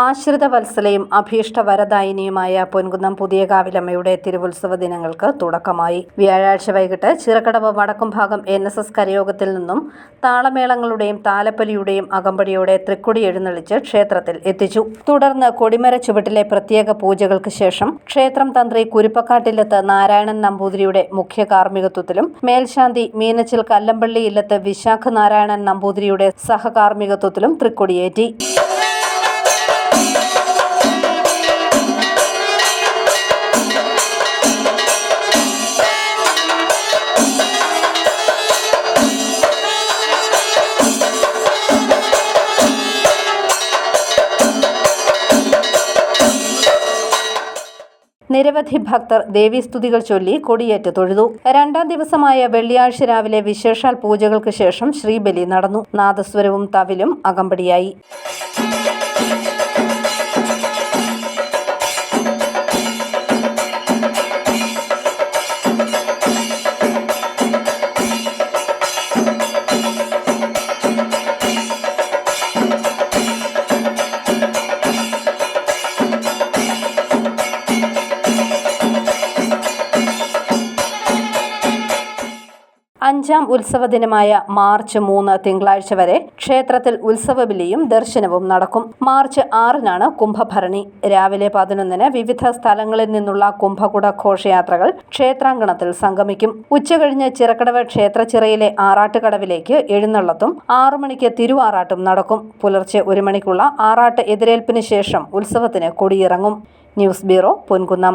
ആശ്രിത വത്സലയും അഭീഷ്ട വരദായിനിയുമായ പൊൻകുന്നം പുതിയ കാവിലമ്മയുടെ തിരുവുത്സവ ദിനങ്ങൾക്ക് തുടക്കമായി. വ്യാഴാഴ്ച വൈകിട്ട് ചിറക്കടവ് വടക്കും ഭാഗം എൻ എസ് എസ് കരയോഗത്തിൽ നിന്നും താളമേളങ്ങളുടെയും താലപ്പൊലിയുടെയും അകമ്പടിയോടെ തൃക്കൊടി എഴുന്നള്ളിച്ച് ക്ഷേത്രത്തിൽ എത്തിച്ചു. തുടർന്ന് കൊടിമര ചുവട്ടിലെ പ്രത്യേക പൂജകൾക്ക് ശേഷം ക്ഷേത്രം തന്ത്രി കുരുപ്പക്കാട്ടില്ലത്ത് നാരായണൻ നമ്പൂതിരിയുടെ മുഖ്യ കാർമ്മികത്വത്തിലും മേൽശാന്തി മീനച്ചിൽ കല്ലമ്പള്ളി ഇല്ലത്ത് വിശാഖ നാരായണൻ നമ്പൂതിരിയുടെ സഹകാർമ്മികത്വത്തിലും തൃക്കൊടിയേറ്റി. നിരവധി ഭക്തർ ദേവീസ്തുതികൾ ചൊല്ലി കൊടിയേറ്റ് തൊഴുതു. രണ്ടാം ദിവസമായ വെള്ളിയാഴ്ച രാവിലെ വിശേഷാൽ പൂജകൾക്ക് ശേഷം ശ്രീബലി നടന്നു. നാദസ്വരവും തവിലും അകമ്പടിയായി. അഞ്ചാം ഉത്സവ ദിനമായ മാർച്ച് മൂന്ന് തിങ്കളാഴ്ച വരെ ക്ഷേത്രത്തിൽ ഉത്സവബലിയും ദർശനവും നടക്കും. മാർച്ച് ആറിനാണ് കുംഭഭരണി. രാവിലെ പതിനൊന്നിന് വിവിധ സ്ഥലങ്ങളിൽ നിന്നുള്ള കുംഭകുട ഘോഷയാത്രകൾ ക്ഷേത്രാങ്കണത്തിൽ സംഗമിക്കും. ഉച്ചകഴിഞ്ഞ് ചിറക്കടവ് ക്ഷേത്രച്ചിറയിലെ ആറാട്ടുകടവിലേക്ക് എഴുന്നള്ളത്തും ആറു മണിക്ക് തിരുവാറാട്ടും നടക്കും. പുലർച്ചെ ഒരു മണിക്കുള്ള ആറാട്ട് എതിരേൽപ്പിന് ശേഷം ഉത്സവത്തിന് കൊടിയിറങ്ങും. News bureau Ponkunnam.